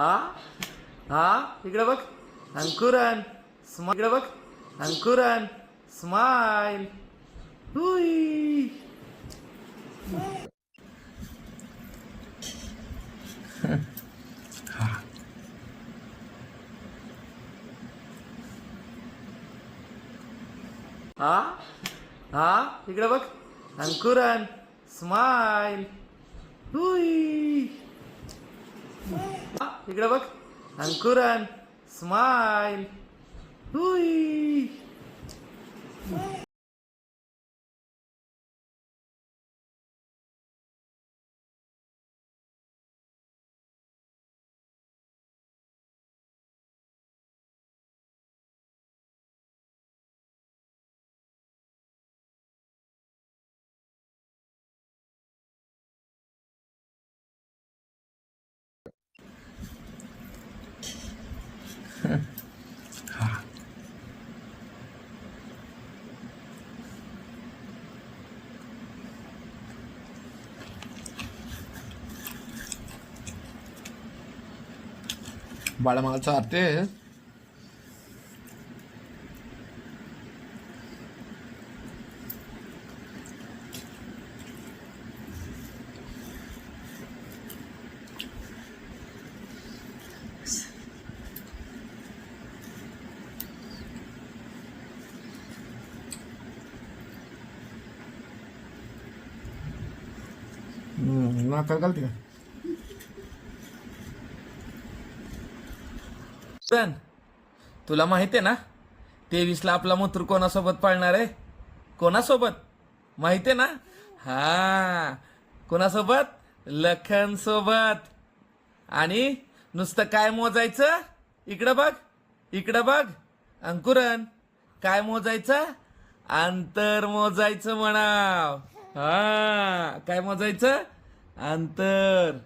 हा? हा? इकडे बघ. अंकुरन स्मा इकडे बघ. अंकुरन स्माइल हुई. हा? हा? इकडे बघ. अंकुरन स्माइल हुई. इकडे बघ. अंकुरन स्माइल बड़ा माल चाहते हैं। हम्म, ना कर गलती है। पण तुला माहिती आहे ना तेवीसला आपला मूत्र कोणासोबत पाळणार आहे? कोणासोबत? माहिती आहे ना? हा. कोणासोबत? लखन सोबत. आणि नुसतं काय मोजायचं? इकडं बघ इकडं बघ. अंकुरन काय मोजायचं? अंतर मोजायचं म्हणाव. हा. काय मोजायचं? अंतर.